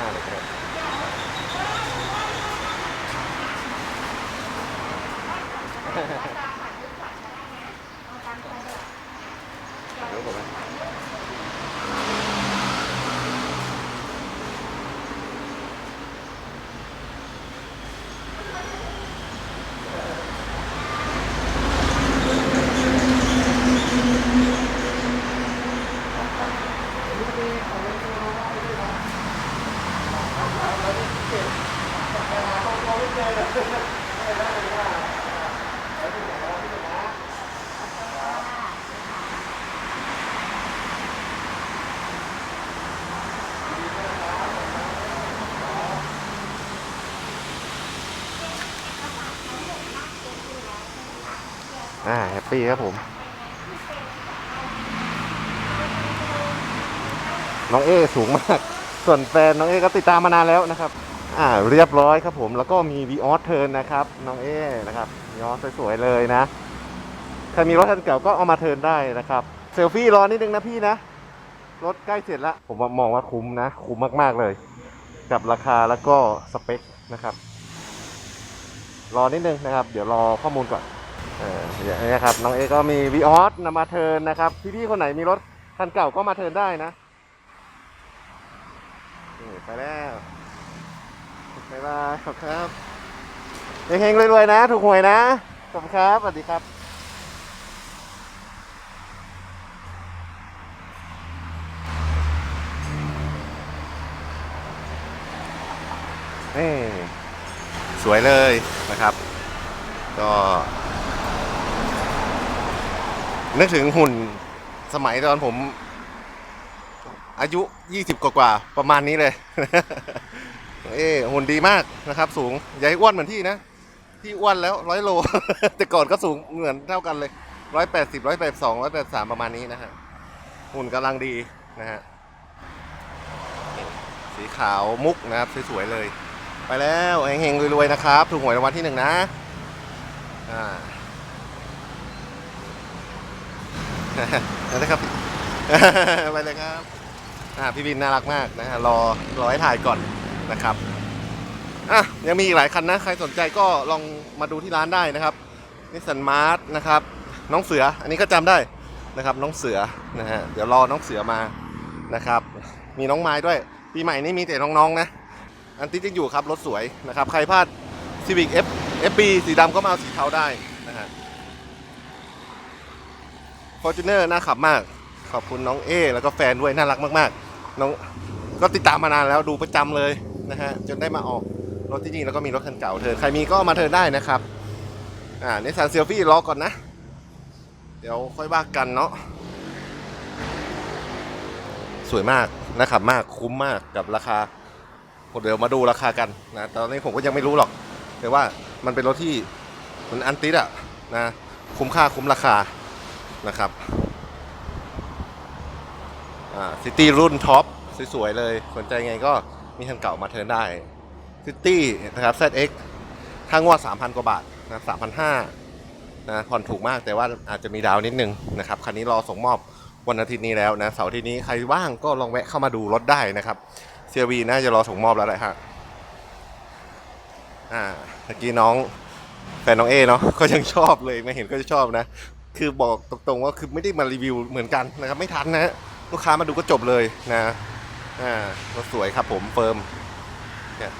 หน้าเลยก็ได้เดี๋ยวก่อนนะ อ่าแฮปปี้ครับผม น้องเอสูงมาก ส่วนแฟนน้องเอก็ติดตามมานานแล้วนะครับ อ่าเรียบร้อยครับผมแล้วก็มีวีออสเทิร์นนะครับน้องเอนะครับวีออสสวยๆเลยนะใครมีรถคันเก่าก็เอามาเทิร์นได้นะครับเซลฟี่รอนิดนึงนะพี่นะ รถใกล้เสร็จแล้ว ผมมองว่าคุ้มนะ คุ้มมากๆเลย กับราคาแล้วก็สเปคนะครับ รอนิดนึงนะครับ เดี๋ยวรอข้อมูลก่อนเอออย่างนี้ครับน้องเอก็มีวีออสนำมาเทิร์นนะครับพี่ๆคนไหนมีรถคันเก่าก็มาเทิร์นได้นะไปแล้ว บ๊ายบายขอบคุณครับเฮงๆรวยๆนะ ถูกหวยนะ ขอบคุณครับ สวัสดีครับนี่สวยเลยนะครับ ก็ นึกถึงหุ่นสมัยตอนผม อายุ 20 กว่าๆประมาณนี้เลย เอ้หุ่นดีมากนะครับ สูงอย่าให้อ้วนเหมือนที่นะ ที่อ้วนแล้วร้อยโล แต่ก่อนก็สูงเหมือนเท่ากันเลยร้อยแปดสิบร้อยแปดสองร้อยแปดสามประมาณนี้นะฮะหุ่นกำลังดีนะฮะสีขาวมุกนะครับสวยๆเลย ไปแล้วเฮงๆรวยๆนะครับ ถูกหวยรางวัลที่หนึ่งนะอ่านะครับไปเลยครับ อ่าพี่บินน่ารักมากนะฮะรอรอให้ถ่ายก่อน นะครับอะยังมีอีกหลายคันนะ ใครสนใจก็ลองมาดูที่ร้านได้นะครับนิสสันมาร์ทนะครับน้องเสืออันนี้ก็จำได้นะครับน้องเสือนะฮะเดี๋ยวรอน้องเสือมานะครับมีน้องไม้ด้วย ปีใหม่นี้มีแต่น้องๆนะอันที่ยังอยู่ครับรถสวยนะครับใครพลาด Civic F FB สีดำก็มาเอาสีเทาได้นะฮะ Fortuner น่าขับมาก ขอบคุณน้องเอแล้วก็แฟนด้วยน่ารักมาก ๆ น้องก็ติดตามมานานแล้วดูประจำเลย นะฮะจนได้มาออกรถที่นี่แล้วก็มีรถคันเก่าเธอใครมีก็มาเธอได้นะครับอ่าในสารเซลฟี่รอก่อนนะ เดี๋ยวค่อยว่ากันเนาะสวยมากน่าขับมากคุ้มมากกับราคาเดี๋ยวมาดูราคากันนะตอนนี้ผมก็ยังไม่รู้หรอก แต่ว่ามันเป็นรถที่มันอันติดอะนะคุ้มค่าคุ้มราคานะครับอ่าซิตี้รุ่นท็อปสวยๆเลย สนใจไงก็ มีคันเก่ามาเทิร์นได้ซิตี้นะครับ ZX ถ้างวด 3,000 กว่าบาทนะ3,500นะผ่อนถูกมากแต่ว่าอาจจะมีดาวนิดนึงนะครับ คันนี้รอส่งมอบวันอาทิตย์นี้แล้วนะ เสาร์ที่นี้ใครว่างก็ลองแวะเข้ามาดูรถได้นะครับเซียวีน่าจะรอส่งมอบแล้วแหละฮะอ่าเมื่อกี้น้องแฟนน้องเอเนาะก็ยังชอบเลยไม่เห็นก็จะชอบนะ คือบอกตรงๆว่าคือไม่ได้มารีวิวเหมือนกันนะครับ ไม่ทันนะ ลูกค้ามาดูก็จบเลยนะ อ่ารถสวยครับผมเฟิร์มเนี่ย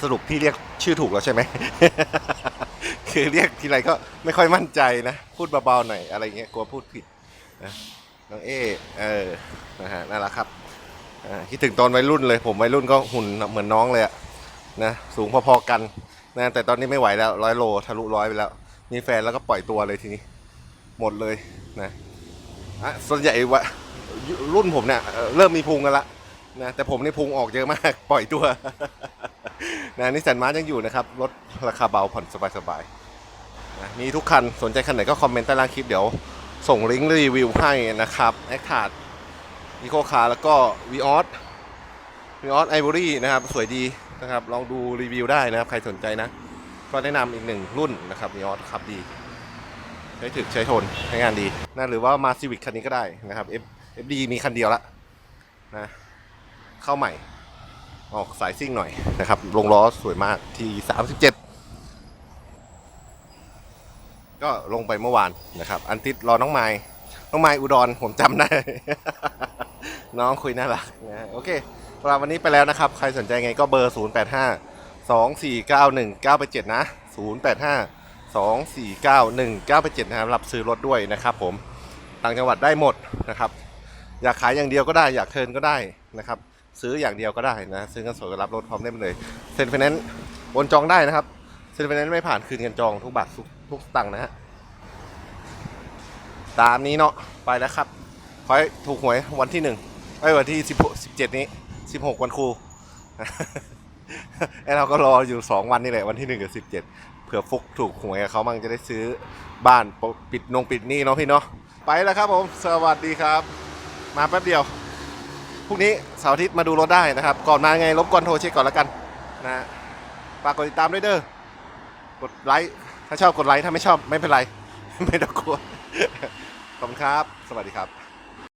สรุปพี่เรียกชื่อถูกแล้วใช่ไหม คือเรียกทีไรก็ไม่ค่อยมั่นใจนะ พูดเบาๆหน่อยอะไรเงี้ยกลัวพูดผิดนะน้องเอเออนะฮะน่ารักครับคิดถึงตอนวัยรุ่นเลย ผมวัยรุ่นก็หุ่นเหมือนน้องเลยอะนะสูงพอๆกันนะแต่ตอนนี้ไม่ไหวแล้วร้อยโลทะลุร้อยไปแล้ว มีแฟนแล้วก็ปล่อยตัวเลยทีนี้ หมดเลยนะ อะส่วนใหญ่วะรุ่นผมเนี่ยเริ่มมีพุงกันละนะแต่ผมในพุงออกเยอะมาก ปล่อยตัวนะนิสสันมาร์ยังอยู่นะครับ รถราคาเบาผ่อนสบายๆนะมีทุกคันสนใจคันไหนก็คอมเมนต์ใต้ล่างคลิปเดี๋ยว ส่งลิงก์รีวิวให้นะครับแอคทาร์ดอีโคคาร์แล้วก็วีออสวีออสไอวอรี่นะครับ สวยดีนะครับ ลองดูรีวิวได้นะครับ ใครสนใจนะ ก็แนะนำอีกหนึ่งรุ่นนะครับวีออสขับดี ช้ถึกใช้ทนใช้งานดีนะหรือว่ามาซีวิ c คันนี้ก็ได้นะครับ F FD มีคันเดียวละนะเข้าใหม่ ออกสายซิ่งหน่อยนะครับลงล้อสวยมากที่ 37 ก็ลงไปเมื่อวานนะครับ อันติดรอน้องไม้น้องไม้อุดรผมจำได้ น้องคุยน่ารักนะโอเคสำหรับวันนี้ไปแล้วนะครับ ใครสนใจไงก็เบอร์ 0 8 5 2 4 9 1 9ไป7นะ 0 8 5 2 4 9 1 9ไป7นะครับรับซื้อรถด้วยนะครับผมต่างจังหวัดได้หมดนะครับ อยากขายอย่างเดียวก็ได้อยากเทินก็ได้นะครับ ซื้ออย่างเดียวก็ได้นะ ซื้อเงินสดรับรถพร้อมได้เลยเซ็นไฟแนนซ์โอนจองได้นะครับเซ็นไฟแนนซ์ไม่ผ่านคืนเงินจองทุกบาททุกทุกตังค์นะฮะตามนี้เนาะไปแล้วครับขอให้ถูกหวยวันที่หนึ่งไอ้วันที่สิบสิบเจ็ดนี้สิบหกวันครูไอ้เราก็รออยู่สองวันนี่แหละวันที่หนึ่งกับสิบเจ็ด ผื่อฟุกถูกหวยกับเขามั่งจะได้ซื้อบ้านปิดนงปิดหนี้เนาะพี่เนาะไปแล้วครับผมสวัสดีครับ มาแป๊บเดียวพรุ่งนี้เสาร์อาทิตย์มาดูรถได้นะครับ ก่อนมาไงรบกวนโทรเช็คก่อนแล้วกันนะฝากกดติดตามด้วยเด้อกดไลค์ถ้าชอบกดไลค์ถ้าไม่ชอบไม่เป็นไร ไม่ต้องกลัวขอบคุณครับ สวัสดีครับ